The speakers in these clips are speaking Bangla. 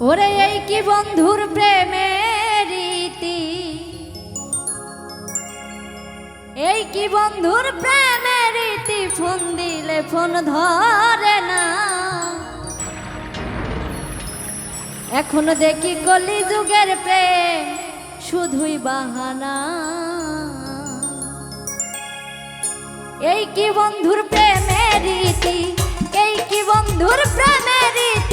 ওরে এই কি বন্ধুর প্রেমের রীতি? এই কি বন্ধুর প্রেমের রীতি? ফোন দিলে ফোন ধরে না। এখনও দেখি কলি যুগের প্রেম, শুধুই বাহানা। এই কি বন্ধুর প্রেমের রীতি? এই কি বন্ধুর প্রেমের রীতি?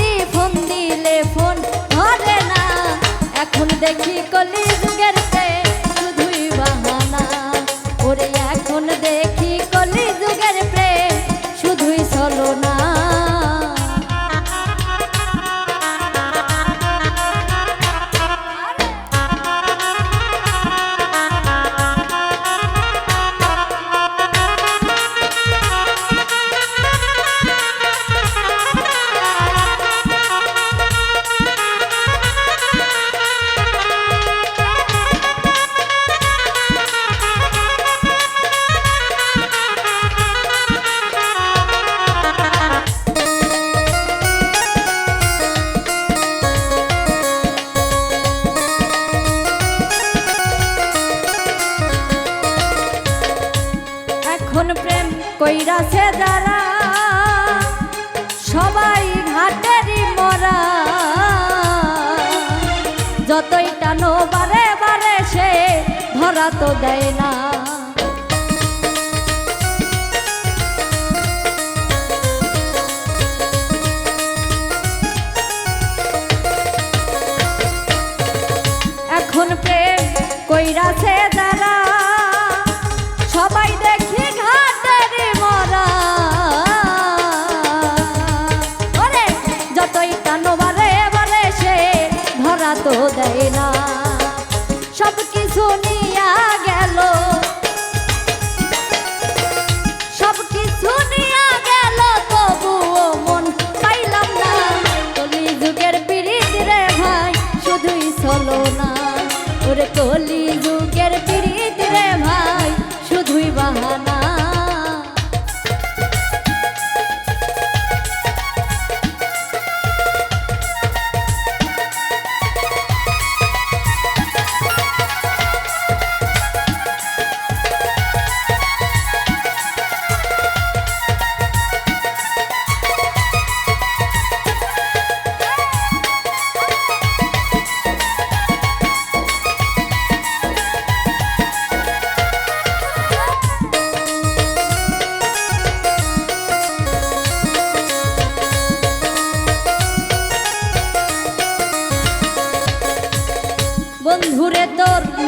কইরাছে যারা সবাই ঘাটেরই মরা। যতই টানো বারে বারে সে ধরা তো দেয় না। কলি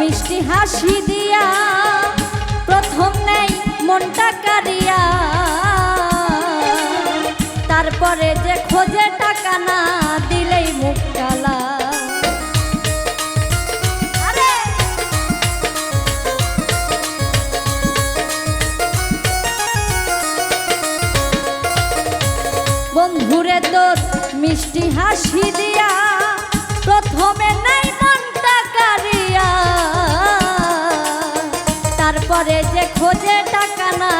মিষ্টি হাসি দিয়া প্রথম নেই মনটা কারিয়া তারপরে যে খোঁজে টাকা না দিলেই মুখ কালা। বন্ধুরে মিষ্টি হাসি দিয়া প্রথমে নাই তারপরে যে খোঁজে টাকা না,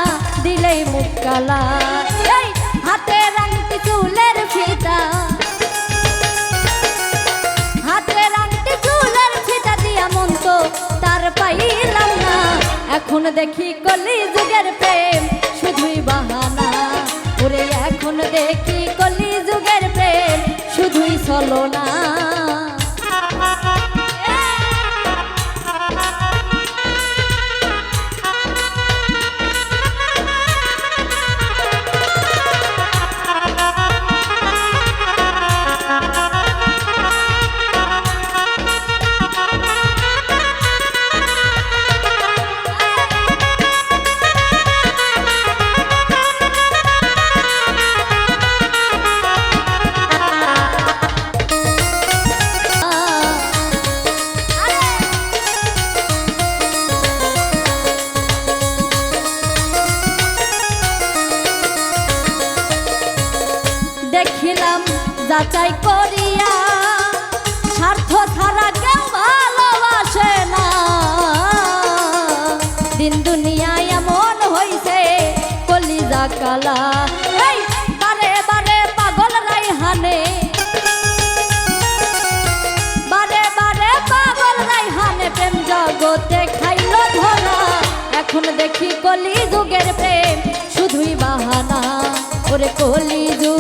দিলেই মুখ কালা। এই হাতে রাঙটি চুলের ফিতা। হাতে রাঙটি চুলের ফিতা দিয়া মন তো তার পাইলাম না। এখন দেখি কলি যুগের প্রেম শুধুই বাহানা। ওরে এখন দেখি কলি যুগের প্রেম শুধুই চলো না যাচাই করিয়া, স্বার্থ ছাড়া কেউ ভালোবাসে না। দিন দুনিয়ায় এমন হইছে, কলিজা কালা। বারে বারে পাগল পাগল এখন দেখি কলি যুগের প্রেম, শুধুই বাহানা। ওরে কলি যুগ